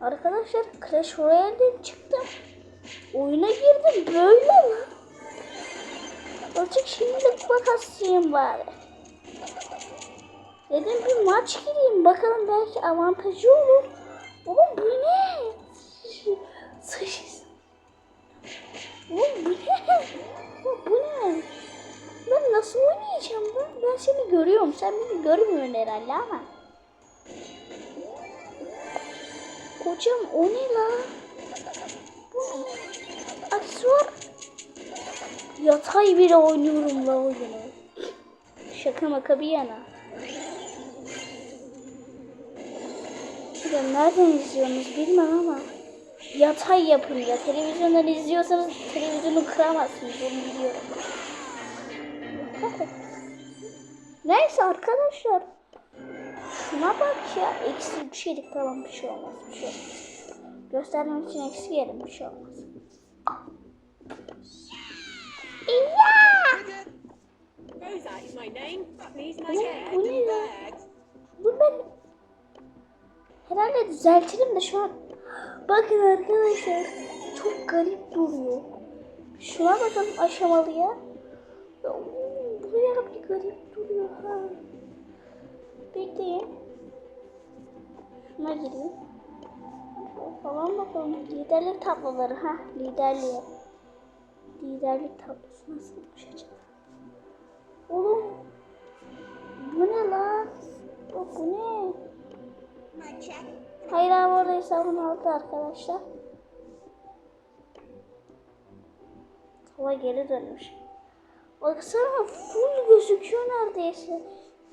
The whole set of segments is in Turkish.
Arkadaşlar Clash Royale'den çıktım. Oyuna girdim böyle mi? Azıcık şimdi kupa kasayım bari. Dedim bir maç gireyim bakalım belki avantajı olur. Oğlum bu ne? Sıçız. Oğlum bu ne? Oğlum bu ne? Ben nasıl oynayacağım ben? Ben seni görüyorum. Sen beni görmüyorsun herhalde ama. Kocam o ne la? Bu? Aksesuar. Yatay bile oynuyorum la oyunu. Şaka maka bir yana. Bilmiyorum nereden izliyorsunuz bilmem ama yatay yapın ya. Televizyondan izliyorsanız televizyonu kıramazsınız onu biliyorum. Neyse arkadaşlar. Şuna bak ya. Eksi üç yedik tamam bir şey olmaz. Bir şey olmaz. Göstermem için eksi yerim bir şey olmaz. Ya! Rosa is my name. Please my head bu ne ya? Bu ben herhalde düzeltirim de şu an. Bakın arkadaşlar çok garip duruyor. Şuna bakın aşamalıya. Buraya bir garip duruyor ha. Bekleyin. Şuna gireyim. Falan bakalım. Liderlik tabloları ha. Liderliğe. Liderlik tablosu nasılmış acaba? Oğlum. Bu ne lan? O, bu ne? Hayır abi orada hesabını aldı arkadaşlar. Hava geri dönmüş. Baksana full gözüküyor neredeyse.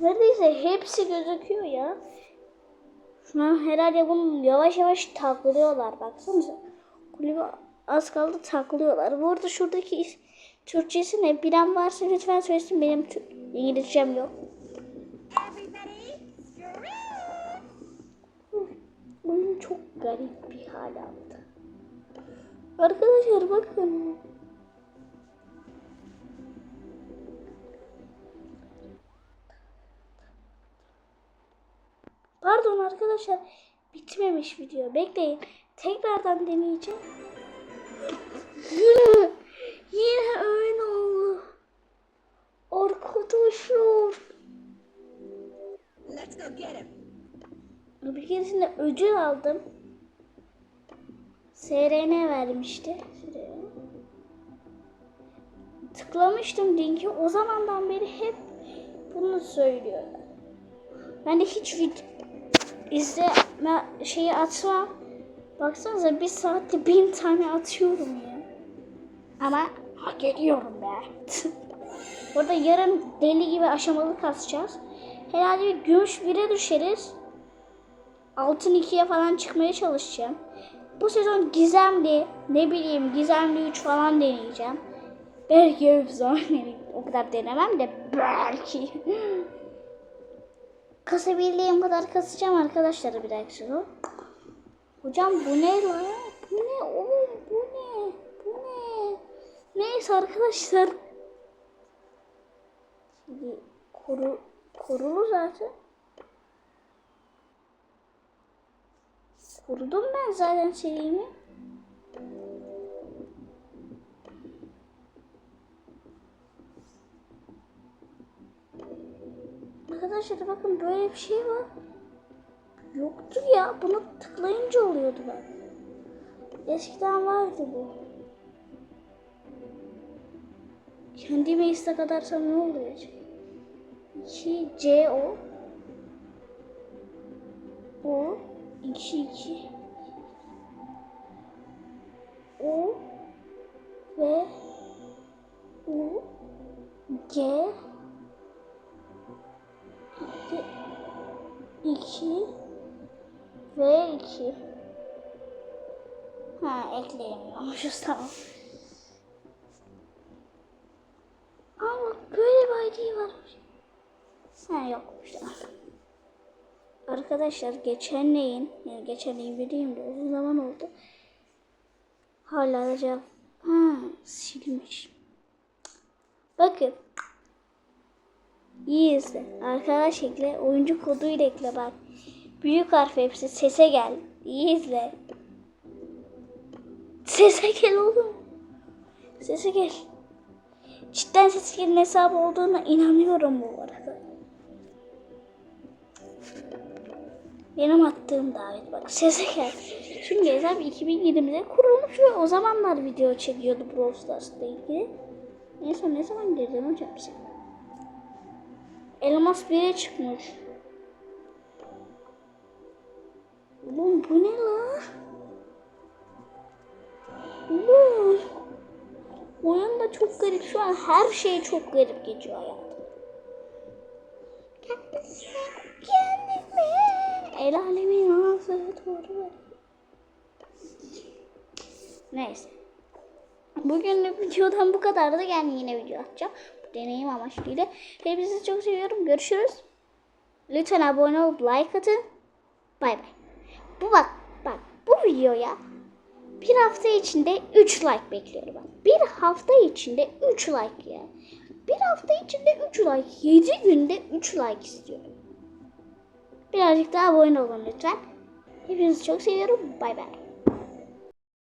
Neredeyse hepsi gözüküyor ya. Şuna herhalde bunu yavaş yavaş taklıyorlar. Baksanıza. Kulübe az kaldı taklıyorlar. Bu arada şuradaki Türkçesi ne? Bilen varsa lütfen söylesin. Benim İngilizcem yok. Oyun çok garip bir hal aldı. Arkadaşlar bakın. Arkadaşlar. Bitmemiş video. Bekleyin. Tekrardan deneyeceğim. Yine, yine öyle oldu. Arkadaşlar. Let's go get him. Bir keresinde ödül aldım. SRN vermişti. Tıklamıştım linki. O zamandan beri hep bunu söylüyor. Ben de hiç vid izleme şeyi atmam. Baksanıza bir saatte bin tane atıyorum ya. Ama hak ediyorum be. Burada yarın deli gibi aşamalı kasacağız. Herhalde bir gümüş 1'e düşeriz. Altın 2'ye falan çıkmaya çalışacağım. Bu sezon gizemli, ne bileyim gizemli 3 falan deneyeceğim. Belki efsane. O kadar denemem de belki. Kasabildiğim kadar kasacağım arkadaşlar bir sezon. Hocam bu ne lan? Bu ne oğlum? Bu ne? Bu ne? Neyse arkadaşlar. Şimdi koru, korulu zaten. Kurdum ben zaten şeyimi. Arkadaşlar bakın böyle bir şey var. Yoktu ya. Bunu tıklayınca oluyordu bak. Eskiden vardı bu. Kendime istek adarsam ne oluyor? 2 C O O 2 2 O ve U G 2 ve 2 Ha ekleyemiyormuşuz tamam. Ama böyle bir ID varmış. Ha yokmuş tamam. Arkadaşlar geçenleyin, yani geçenleyin bileyim de uzun zaman oldu. Hala da cevap. Ha silmiş. Bakın. İyi izle. Arkadaş ekle. Oyuncu koduyla ekle bak. Büyük harf hepsi sese gel. İyi izle. Sese gel oğlum. Sese gel. Cidden sese gelin hesabı olduğuna inanıyorum bu arada. Benim attığım davet bak sese gel. Çünkü hesap 2020'de kurulmuş ve o zamanlar video çekiyordu Brawl Stars'la ilgili. En son ne zaman girdin hocam sen? Elmas 1'e çıkmış. Oğlum bu ne la? Oğlum. Oyun da çok garip. Şu an her şey çok garip geçiyor hayatım. Kendime el alemin ağzı doğru. Neyse. Bugünlük videodan bu kadardı. Yani yine video atacağım. Deneyim amaçlıydı. Hepinizi çok seviyorum. Görüşürüz. Lütfen abone olup like atın. Bay bay. Bu bak bak bu videoya bir hafta içinde 3 like bekliyorum ben. Bir hafta içinde 3 like ya. Bir hafta içinde 3 like. 7 günde 3 like istiyorum. Birazcık daha abone olun lütfen. Hepinizi çok seviyorum. Bay bay.